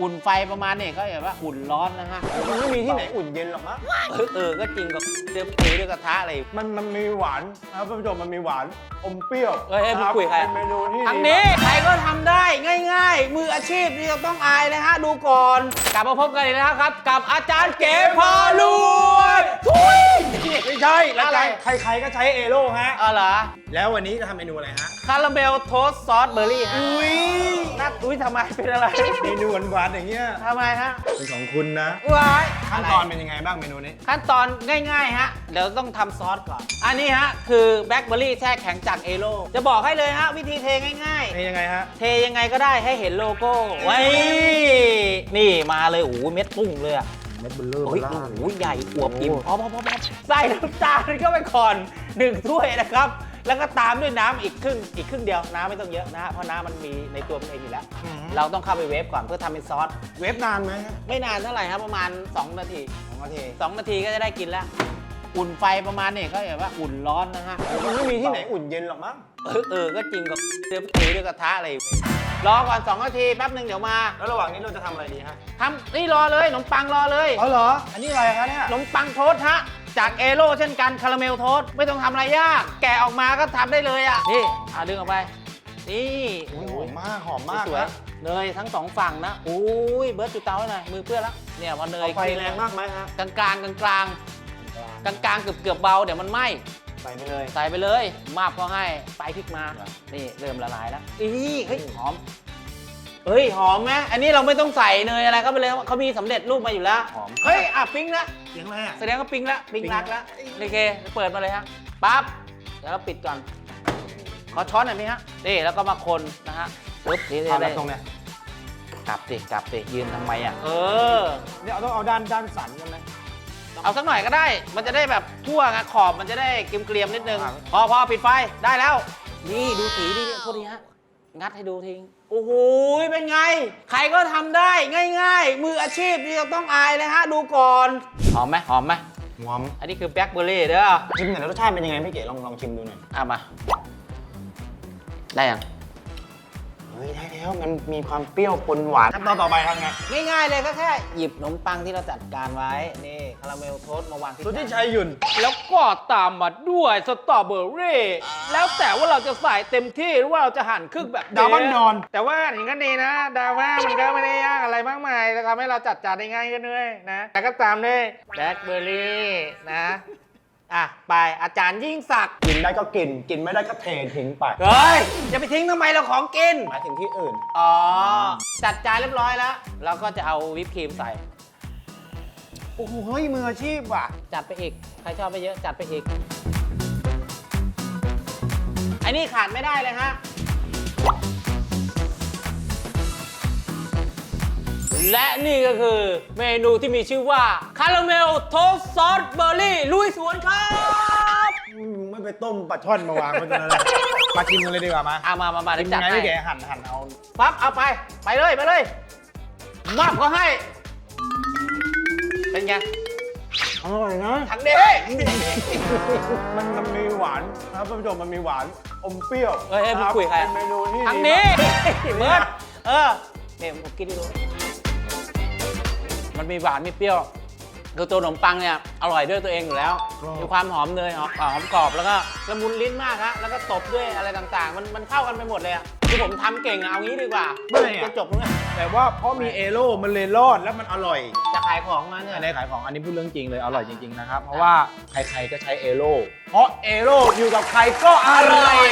อุ่นไฟประมาณเนี่ยก็แบบว่าอุ่นร้อนนะฮะมันไม่มีที่ไหนอุ่นเย็นหรอกมั้งเออเออก็จริงกับเดือตีด้วยกระทะอะไร มันมันมีหวานนะครับท่านผู้ชมมันมีหวานอมเปรี้ยวเอ้ยเอ้ยนะมึงคุยใครเป็นเมนูที่ทางดีนี้ใครก็ทำได้ง่าย ๆ มืออาชีพที่จะต้องอายเลยฮะดูก่อน กลับมาพบกันอีกแล้วครับ กับอาจารย์เก๋พอรวยทุยไม่ใช่รายอะไรการใครๆก็ใช้เอโร่ฮะเออเหรอแล้ววันนี้จะทำเมนูอะไรฮะคาราเมลโทสต์ซอสเบอร์รี่ฮะอุ้ยนัดอุ้ยทำไมเป็นอะไรเมนูหวานๆอย่างเงี้ยทำไมฮะเป็นของคุณนะว้ายขั้นตอนเป็นยังไงบ้างเมนูนี้ ขั้นตอนง่ายๆฮะ เดี๋ยวต้องทำซอสก่อน อันนี้ฮะ คือแบล็คเบอร์รี่แช่แข็งจากเอโ o จะบอกให้เลยฮะ วิธีเทง่ายนี่ยังไงฮะ ๆ เทยังไงก็ได้ให้เห็นโลโก้ไว้นี่มาเลยโอ้โหเม็ดปุ้งเลยอะเม็ดเบลเลอร์โอ้ยโอ้โหใหญ่อวบอิ่มพอพอพอพอใส่น้ำตาลเข้าไปก่อนหนึ่งถ้วยนะครับ แล้วก็ตามด้วยน้ำอีกครึ่งอีกครึ่งเดียวน้ำไม่ต้องเยอะนะฮะเพราะน้ำมันมีในตัวมันเองอยู่แล้วเราต้องเข้าไปเวฟก่อนเพื่อทำเป็นซอส เวฟนานไหมฮะไม่นานเท่าไหร่ครับประมาณ 2 นาที สองนาที2 นาทีก็จะได้กินแล้ว อุ่นไฟประมาณเนี่ยก็แบบว่าอุ่นร้อนนะฮะมันไม่มีที่ไหนอุ่นเย็นหรอกมั้ง เออเออก็จริงกับเดือตีด้วยกระทะอะไรรอก่อน 2 นาทีแป๊บหนึ่งเดี๋ยวมาแล้วระหว่างนี้เราจะทำอะไรดีฮะทำนี่รอเลยขนมปังรอเลยอ๋อเหรอ อันนี้อะไรคะเนี่ยขนมปังโทสต์ฮะ จากเอโร่เช่นกันคาราเมลโทสต์ไม่ต้องทำอะไรยาก แกะออกมาก็ทำได้เลยอะ นี่อะดึงออกไป นี่โอ้ยหอมมากหอมมากสวยนะๆเนยทั้งสองฝั่งนะอุ้ยเบิร์ดจุดเตาให้หน่อยมือเปื้อนแล้วเนี่ยพอเนยเอาไฟแรงมากไหมฮะกลางกลางกลางกลางกลางกลางๆเกือบเกือบๆเบาเดี๋ยวมันไหม้ใส่ไปเลย ใส่ไปเลยมาบก็ให้ไปพริกมานี่เริ่มละลายแล้วอีเฮ้ยหอมเฮ้ยหอมไหมอันนี้เราไม่ต้องใส่เนยอะไรก็ไปเลยเขามีสำเร็จรูปมาอยู่แล้วหอมเฮ้ยอะปิ้งแล้วเสียงอะไรอะแสดงว่าปิ้งแล้วปิ้งปิ้งรักแล้วโอเคเปิดมาเลยฮะปั๊บเดี๋ยวเราปิดก่อนขอช้อนหน่อยไหมฮะนี่แล้วก็มาคนนะฮะปึ๊บนี่เอาแบได้บตรงเนี้ยกลับสิกลับสิยืนทำไมอะเออเนี่ยเอาต้องเอาด้านด้านสันกันไหมเอาสักหน่อยก็ได้ มันจะได้แบบทั่วไงขอบมันจะได้เกรียมๆนิดนึงครับพอพอปิดไฟได้แล้ว นี่ดูสีดิโทษทีฮะ งัดให้ดูทิ้งโอ้โหเป็นไง ใครก็ทำได้ง่าย ๆ มืออาชีพที่จะต้องอายเลยฮะ ดูก่อน หอมไหมหอมไหมหอม อันนี้คือแบล็คเบอร์รี่เด้อชิมหน่อยรสชาติเป็นยังไงพี่เก๋ลองลองชิมดูหน่อยเอามา ได้ยัง เฮ้ยได้แล้วมันมีความเปรี้ยวปนหวานขั้นตอนต่อไปทำไงง่ายๆเลยก็แค่หยิบขนมปังที่เราจัดการไว้ นี่คาราเมลโทสต์มาวางที่สุดที่จานชัยหยุ่นแล้วก็ตามมาด้วยสตรอเบอร์รี่แล้วแต่ว่าเราจะใส่เต็มที่หรือว่าเราจะหั่นครึ่งแบบดาวบ้านดอน แต่ว่าอย่างนั้นดีนะ ดาว่ามันก็ไม่ได้ยากอะไรมากมายแต่ทำให้เราจัดจานได้ง่ายขึ้นด้วยนะ แต่ก็ตามด้วยแบล็คเบอร์รี่นะ อะไปอาจารย์ยิ่งศักดิ์กินได้ก็กิน กินไม่ได้ก็เททิ้งไปเฮ้ยจะไปทิ้งทำไมเราของกิน หมายถึงที่อื่น อ๋อ จัดจานเรียบร้อยแล้ว เราก็จะเอาวิปครีมใส่ โอ้โหเฮ้ยมืออาชีพว่ะ จัดไปอีก ใครชอบไปเยอะจัดไปอีกไอ้นี่ขาดไม่ได้เลยฮะ และนี่ก็คือเมนูที่มีชื่อว่า คาราเมลโทสต์ซอสเบอร์รี่ ลุยสวนครับมึงไม่ไปต้มปลาช่อนมาวางไว้ตรงนั้นเลยมาชิมกันเลยดีกว่ามาเอามามามาชิเดี๋มยวจัยัดงไงให้พี่เก๋หั่นหั่นเอาปั๊บเอาไป ไปเลยไปเลยมับก็ให้ เป็นไงอร่อยนะทั้งเด้มันมันมีหวานนะครับท่านผู้ชมมันมีหวานอมเปรี้ยวเฮ้ยเฮ้ยมึงคุยกับใครเป็นเมนูที่ทางดีนี้มากเบิร์ดเออเนี่ยผมกินดู มันมีหวานมีเปรี้ยวคือตัวขนมปังเนี่ยอร่อยด้วยตัวเองอยู่แล้วมีความหอมเนยหอมหอมกรอบแล้วก็ละมุนลิ้นมากฮะแล้วก็ตบด้วยอะไรต่างๆ มันมันเข้ากันไปหมดเลยอะคือผมทำเก่งอะเอางี้ดีกว่าไม่อะ จะจบแล้วเนี่ยแต่ว่าเพราะมีเอโร่มันเลยรอดแล้วมันอร่อยจะขายของมาเนี่ยอันนี้ขายของอันนี้พูดเรื่องจริงเลยอร่อยจริงๆนะครับ เพราะว่าใครๆก็ใช้เอโร่เพราะเอโร่อยู่กับใครก็อร่อย